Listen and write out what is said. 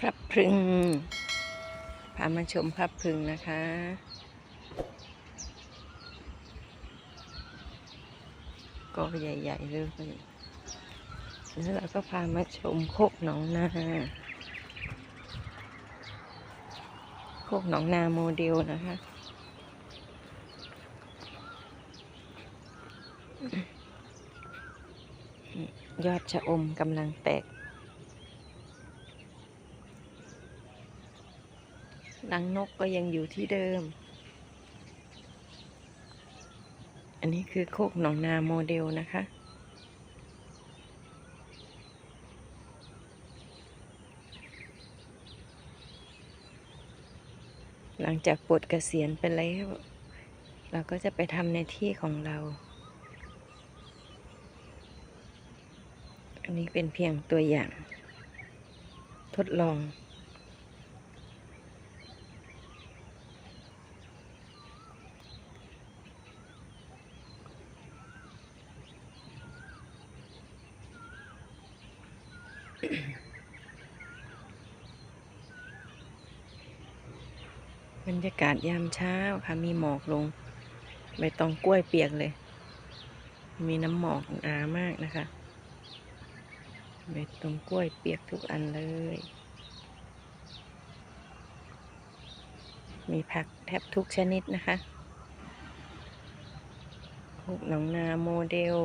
พึ่งพามาชมพับพึ่งนะคะ ก็ใหญ่ๆเลยแล้วเราก็พามาชมโคกหนองนาโคกหนองนาโมเดลนะคะยอดชะอมกำลังแตก รังนกก็ยังอยู่ที่เดิม อันนี้คือโคกหนองนาโมเดลนะคะ หลังจากปลดเกษียณไปแล้ว เราก็จะไปทำในที่ของเรา อันนี้เป็นเพียงตัวอย่าง ทดลอง บรรยากาศยามเช้าค่ะ มีหมอกลงใบตองกล้วยเปียกเลย มีน้ำหมอกหนามากนะคะใบตองกล้วยเปียกทุกอันเลย มีผักแทบทุกชนิดนะคะพวกหนองนาโมเดล